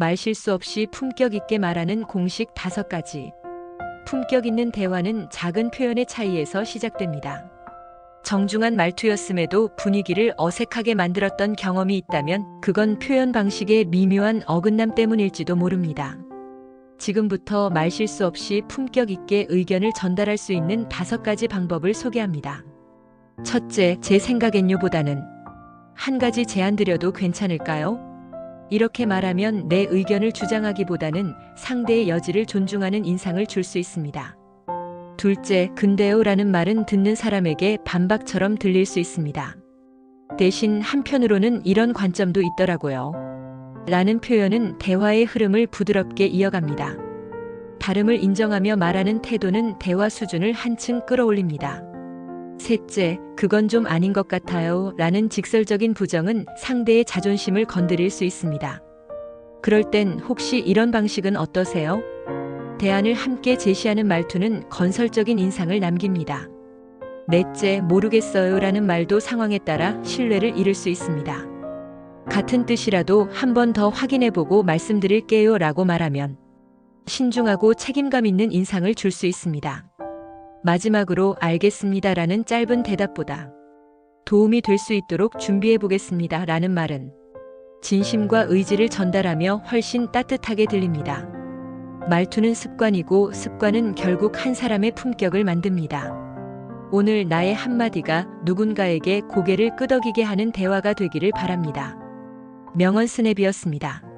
말실수 없이 품격 있게 말하는 공식 다섯 가지. 품격 있는 대화는 작은 표현의 차이에서 시작됩니다. 정중한 말투였음에도 분위기를 어색하게 만들었던 경험이 있다면 그건 표현 방식의 미묘한 어긋남 때문일지도 모릅니다. 지금부터 말실수 없이 품격 있게 의견을 전달할 수 있는 다섯 가지 방법을 소개합니다. 첫째, 제 생각엔요 보다는 한 가지 제안 드려도 괜찮을까요? 이렇게 말하면 내 의견을 주장하기보다는 상대의 여지를 존중하는 인상을 줄 수 있습니다. 둘째, 근데요라는 말은 듣는 사람에게 반박처럼 들릴 수 있습니다. 대신 한편으로는 이런 관점도 있더라고요. 라는 표현은 대화의 흐름을 부드럽게 이어갑니다. 다름을 인정하며 말하는 태도는 대화 수준을 한층 끌어올립니다. 셋째, 그건 좀 아닌 것 같아요. 라는 직설적인 부정은 상대의 자존심을 건드릴 수 있습니다. 그럴 땐 혹시 이런 방식은 어떠세요? 대안을 함께 제시하는 말투는 건설적인 인상을 남깁니다. 넷째, 모르겠어요. 라는 말도 상황에 따라 신뢰를 잃을 수 있습니다. 같은 뜻이라도 한 번 더 확인해보고 말씀드릴게요. 라고 말하면 신중하고 책임감 있는 인상을 줄 수 있습니다. 마지막으로 알겠습니다. 라는 짧은 대답보다 도움이 될 수 있도록 준비해 보겠습니다. 라는 말은 진심과 의지를 전달하며 훨씬 따뜻하게 들립니다. 말투는 습관이고 습관은 결국 한 사람의 품격을 만듭니다. 오늘 나의 한마디가 누군가에게 고개를 끄덕이게 하는 대화가 되기를 바랍니다. 명언 스냅이었습니다.